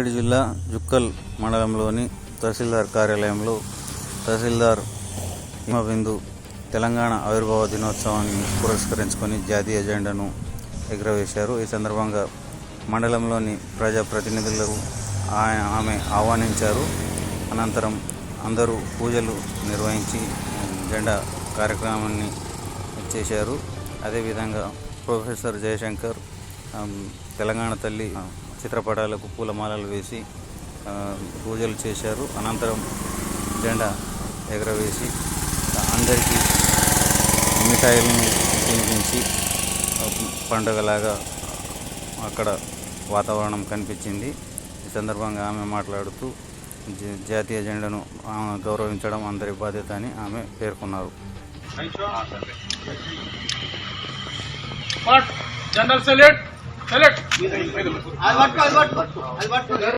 రంగారెడ్డి జిల్లా జుక్కల్ మండలంలోని తహసీల్దార్ కార్యాలయంలో తహసీల్దార్ హిమబిందు తెలంగాణ ఆవిర్భావ దినోత్సవాన్ని పురస్కరించుకొని జాతీయ జెండాను ఎగురవేశారు. ఈ సందర్భంగా మండలంలోని ప్రజాప్రతినిధులకు ఆయన ఆమె ఆహ్వానించారు. అనంతరం అందరూ పూజలు నిర్వహించి జెండా కార్యక్రమాన్ని చేశారు. అదేవిధంగా ప్రొఫెసర్ జయశంకర్ తెలంగాణ తల్లి చిత్రపటాలకు పూలమాలలు వేసి పూజలు చేశారు. అనంతరం జెండా ఎగరవేసి అందరికీ మిఠాయిలను తినిపించి పండుగలాగా పండగలాగా అక్కడ వాతావరణం కనిపించింది. ఈ సందర్భంగా ఆమె మాట్లాడుతూ జాతీయ జెండాను గౌరవించడం అందరి బాధ్యత అని ఆమె పేర్కొన్నారు. General select. అది పట్టుకో అది పట్టుకో అది పట్టుకో.